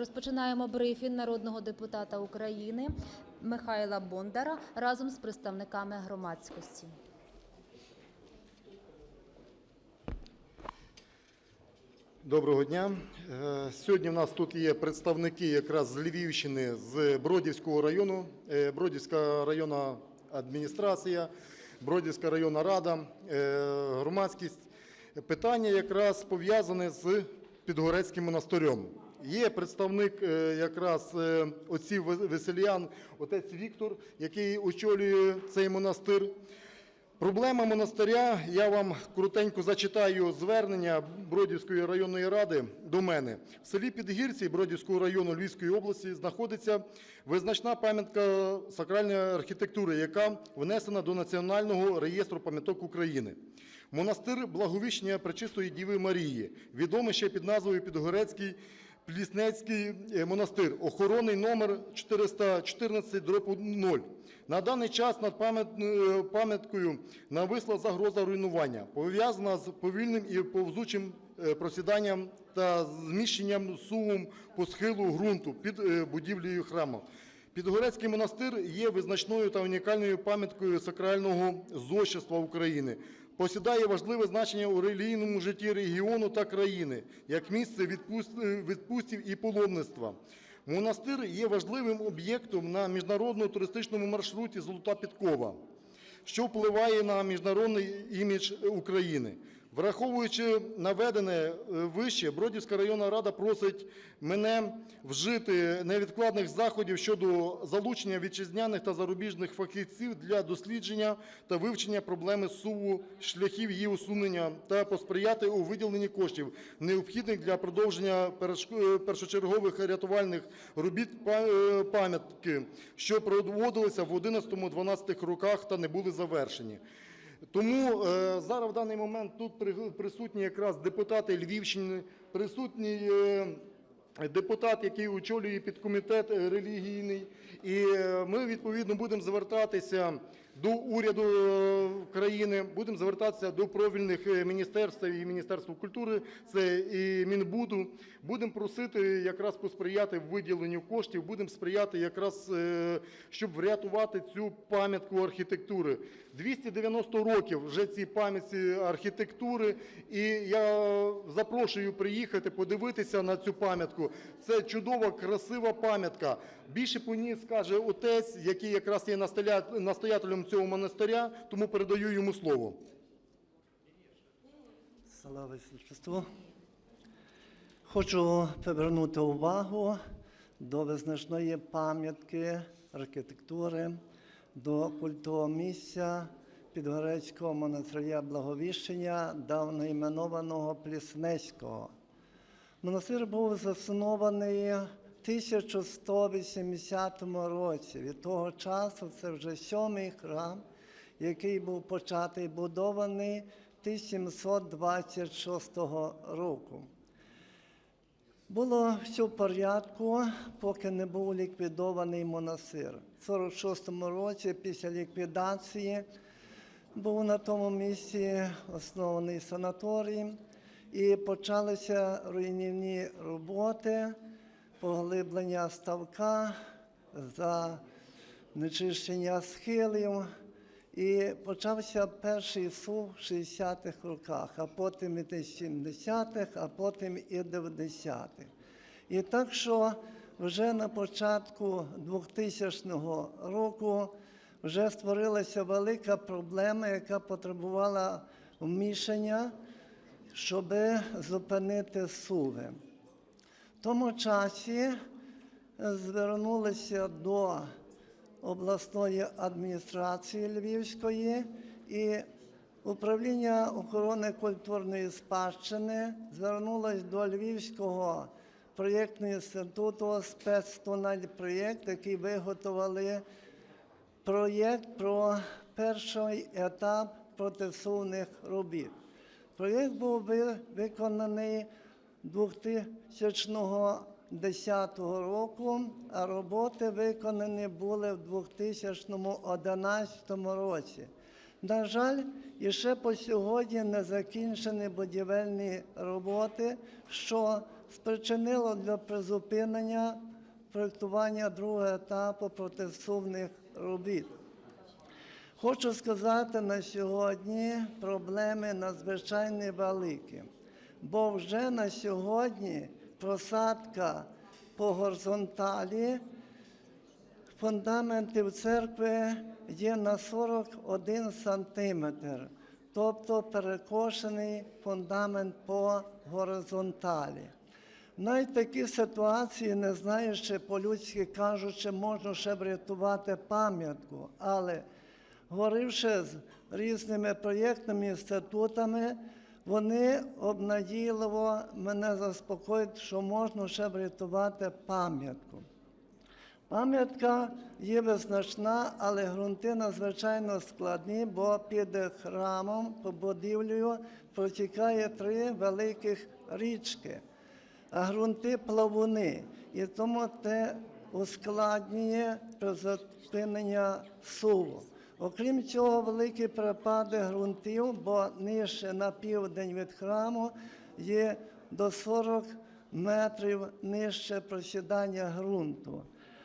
Розпочинаємо брифінг народного депутата України Михайла Бондара разом з представниками громадськості. Доброго дня. Е, Сьогодні в нас тут є представники якраз з Львівщини, з Бродівського району, е, Бродівська районна адміністрація, Бродівська районна рада, е, громадськість. Питання якраз пов'язане з Підгорецьким монастирем. Є представник е, якраз е, отців Веселіян, отець Віктор, який очолює цей монастир. Проблема монастиря, я вам коротенько зачитаю звернення Бродівської районної ради до мене. В селі Підгірці Бродівського району Львівської області знаходиться визначна пам'ятка сакральної архітектури, яка внесена до Національного реєстру пам'яток України. Монастир Благовіщення Пречистої Діви Марії, відомий ще під назвою Підгорецький Пліснецький е, монастир, охоронний номер 414 0. На даний час над е, пам'яткою нависла загроза руйнування, пов'язана з повільним і повзучим е, просіданням та зміщенням сувом по схилу ґрунту під будівлею храму. Підгорецький монастир є визначною та унікальною пам'яткою сакрального зодчества України. Посідає важливе значення у релігійному житті регіону та країни, як місце відпуст- відпустів і паломництва. Монастир є важливим об'єктом на міжнародному туристичному маршруті Золота Підкова, що впливає на міжнародний імідж України. Враховуючи наведене е, вище, Бродівська районна рада просить мене вжити невідкладних заходів щодо залучення вітчизняних та зарубіжних фахівців для дослідження та вивчення проблеми суву, шляхів її усунення та посприяти у виділенні коштів, необхідних для продовження е, першочергових рятувальних робіт е, пам'ятки, що проводилися в 11-12 роках та не були завершені. Тому е, зараз в даний момент тут присутні якраз депутати Львівщини, присутній е, депутат, який очолює підкомітет е, релігійний. І ми відповідно будемо звертатися до уряду е, країни, будемо звертатися до профільних е, міністерств і Міністерства культури, це і Мінбуду. Будемо просити якраз посприяти виділенню коштів, будемо сприяти якраз, е, щоб врятувати цю пам'ятку архітектури. 290 років вже цій пам'ятці архітектури, і я запрошую приїхати, подивитися на цю пам'ятку. Це чудова, красива пам'ятка. Більше по ній скаже отець, який якраз є настоя- настоятелем цього монастиря, тому передаю йому слово. Слава Христу. Хочу привернути увагу до визначної пам'ятки архітектури, до культового місця Підгорецького монастиря Благовіщення, давно іменованого Пліснецького. Монастир був заснований 1180 році. Від того часу це вже сьомий храм, який був початий будований 1726 року. Було все в порядку, поки не був ліквідований монастир. В 46-му році, після ліквідації, був на тому місці оснований санаторій, і почалися руйнівні роботи, поглиблення ставка, занечищення схилів. І почався перший сув в 60-х роках, а потім і десь 70-х, а потім і 90-х. І так що вже на початку 2000 року вже створилася велика проблема, яка потребувала вмішання, щоб зупинити суви. Тому часі звернулися до обласної адміністрації Львівської і управління охорони культурної спадщини звернулось до Львівського проєктного інституту спецтунель проєкт, який виготовили проєкт про перший етап протисувних робіт. Проєкт був виконаний 2010 року, а роботи виконані були в 2011 році. На жаль, і ще по сьогодні не закінчені будівельні роботи, що спричинило для призупинення проєктування другого етапу протисувних робіт. Хочу сказати, на сьогодні проблеми надзвичайно великі, бо вже на сьогодні просадка по горизонталі фундаментів церкви є на 41 сантиметр, тобто перекошений фундамент по горизонталі. Навіть такі ситуації, не знаю, ще по-людськи кажучи, можна ще врятувати пам'ятку, але говоривши з різними проєктними інститутами, вони обнадійливо мене заспокоюють, що можна ще врятувати пам'ятку. Пам'ятка є визначна, але ґрунти надзвичайно складні, бо під храмом, будівлею протікає три великих річки, а ґрунти плавуни. І тому те ускладнює призупинення суву. Окрім цього, великі перепади ґрунтів, бо нижче на південь від храму є до 40 метрів нижче просідання ґрунту.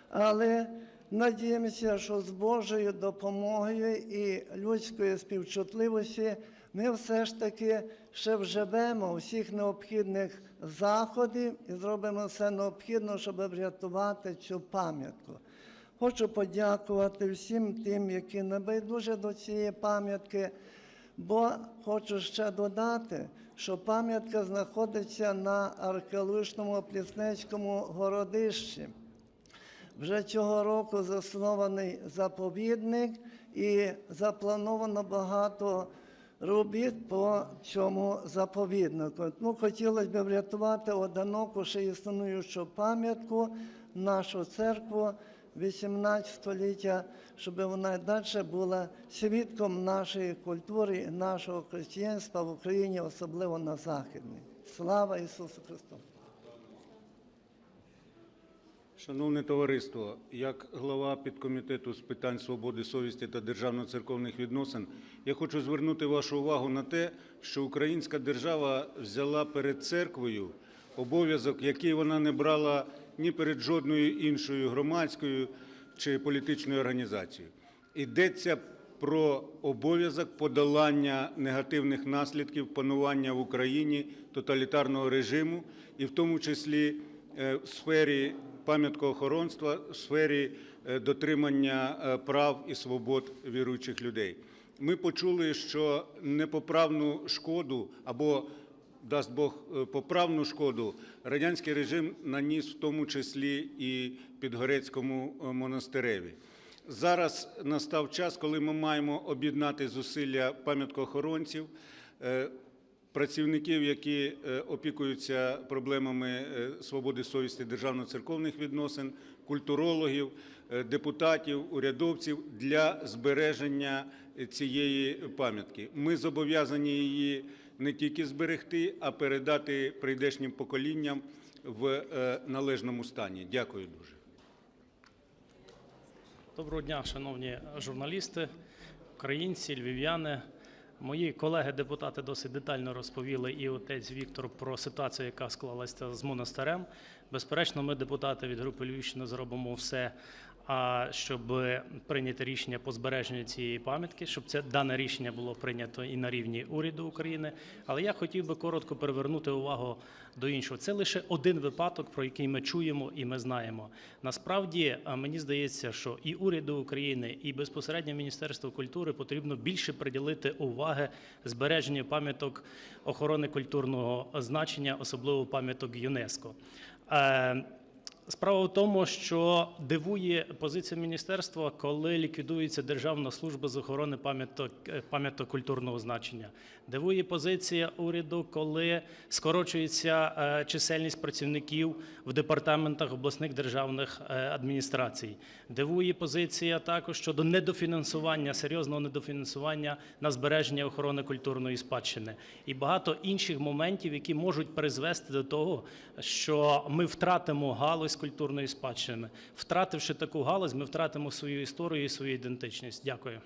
Але надіємося, що з Божою допомогою і людської співчутливості ми все ж таки ще вживемо всіх необхідних заходів і зробимо все необхідне, щоб врятувати цю пам'ятку. Хочу подякувати всім тим, які небайдужі до цієї пам'ятки, бо хочу ще додати, що пам'ятка знаходиться на археологічному Пліснецькому городищі. Вже цього року заснований заповідник і заплановано багато робіт по цьому заповіднику. Ну, хотілося б врятувати одиноку ще існуючу пам'ятку, нашу церкву 18 століття, щоб вона далі була свідком нашої культури, нашого християнства в Україні, особливо на Західній. Слава Ісусу Христу! Шановне товариство, як глава підкомітету з питань свободи совісті та державно-церковних відносин, я хочу звернути вашу увагу на те, що українська держава взяла перед церквою обов'язок, який вона не брала ні перед жодною іншою громадською чи політичною організацією. Йдеться про обов'язок подолання негативних наслідків панування в Україні тоталітарного режиму, і в тому числі е, в сфері пам'яткоохоронства, в сфері е, дотримання е, прав і свобод віруючих людей. Ми почули, що непоправну шкоду або дасть Бог е, поправну шкоду, радянський режим наніс в тому числі і Підгорецькому е, монастиреві. Зараз настав час, коли ми маємо об'єднати зусилля пам'яткоохоронців, е, працівників, які опікуються проблемами свободи совісті державно-церковних відносин, культурологів, депутатів, урядовців для збереження цієї пам'ятки. Ми зобов'язані її не тільки зберегти, а передати прийдешнім поколінням в е, належному стані. Дякую дуже. Доброго дня, шановні журналісти, українці, львів'яни. Мої колеги-депутати досить детально розповіли і отець Віктор про ситуацію, яка склалася з монастирем. Безперечно, ми, депутати від групи Львівщини, зробимо все, а щоб прийняти рішення по збереженню цієї пам'ятки, щоб це дане рішення було прийнято і на рівні уряду України. Але я хотів би коротко привернути увагу до іншого. Це лише один випадок, про який ми чуємо і ми знаємо. Насправді мені здається, що і уряду України, і безпосередньо Міністерству культури потрібно більше приділити уваги збереженню пам'яток охорони культурного значення, особливо пам'яток ЮНЕСКО. Справа в тому, що дивує позиція міністерства, коли ліквідується Державна служба з охорони пам'яток, е, культурного значення. Дивує позиція уряду, коли скорочується е, чисельність працівників в департаментах обласних державних е, адміністрацій. Дивує позиція також щодо недофінансування, серйозного недофінансування на збереження охорони культурної спадщини і багато інших моментів, які можуть призвести до того, що ми втратимо галузь культурної спадщини. Втративши таку галузь, ми втратимо свою історію і свою ідентичність. Дякую.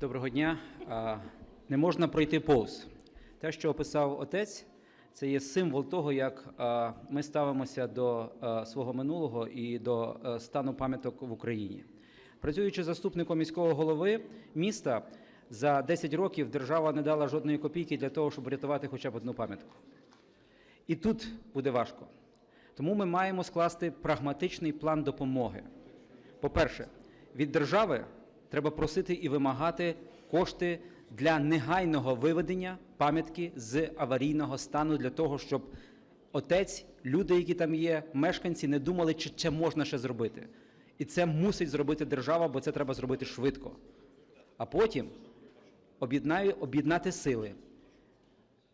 Доброго дня. Не можна пройти повз. Те, що описав отець, це є символ того, як ми ставимося до свого минулого і до стану пам'яток в Україні. Працюючи заступником міського голови міста, за 10 років держава не дала жодної копійки для того, щоб врятувати хоча б одну пам'ятку. І тут буде важко. Тому ми маємо скласти прагматичний план допомоги. По-перше, від держави треба просити і вимагати кошти для негайного виведення пам'ятки з аварійного стану для того, щоб отець, люди, які там є, мешканці, не думали, чи це можна ще зробити. І це мусить зробити держава, бо це треба зробити швидко. А потім об'єднати сили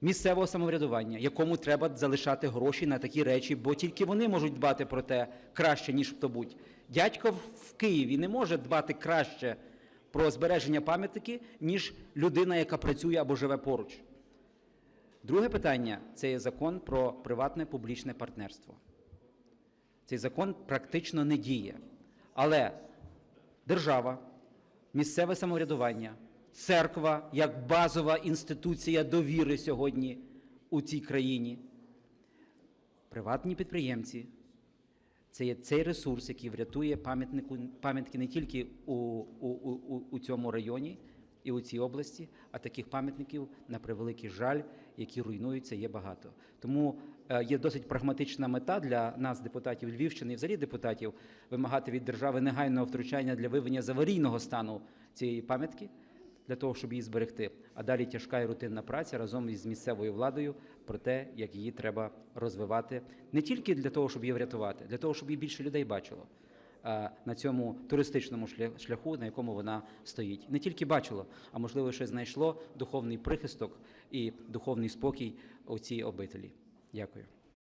місцевого самоврядування, якому треба залишати гроші на такі речі, бо тільки вони можуть дбати про те краще, ніж хто будь. Дядько в- Києві не може дбати краще про збереження пам'ятки, ніж людина, яка працює або живе поруч. Друге питання це є закон про приватне публічне партнерство. Цей закон практично не діє. Але держава, місцеве самоврядування, церква як базова інституція довіри сьогодні у цій країні, приватні підприємці. Це є цей ресурс, який врятує пам'ятнику пам'ятки не тільки у, у, у, у- цьому районі і у цій області, а таких пам'ятників, на превеликий жаль, які руйнуються, є багато. Тому е, є досить прагматична мета для нас, депутатів Львівщини, і взагалі депутатів, вимагати від держави негайного втручання для виведення з аварійного стану цієї пам'ятки, для того, щоб її зберегти. А далі тяжка і рутинна праця разом із місцевою владою про те, як її треба розвивати не тільки для того, щоб її врятувати, для того, щоб її більше людей бачило на цьому туристичному шлях- шляху, на якому вона стоїть. Не тільки бачило, а можливо, ще знайшло духовний прихисток і духовний спокій у цій обителі. Дякую.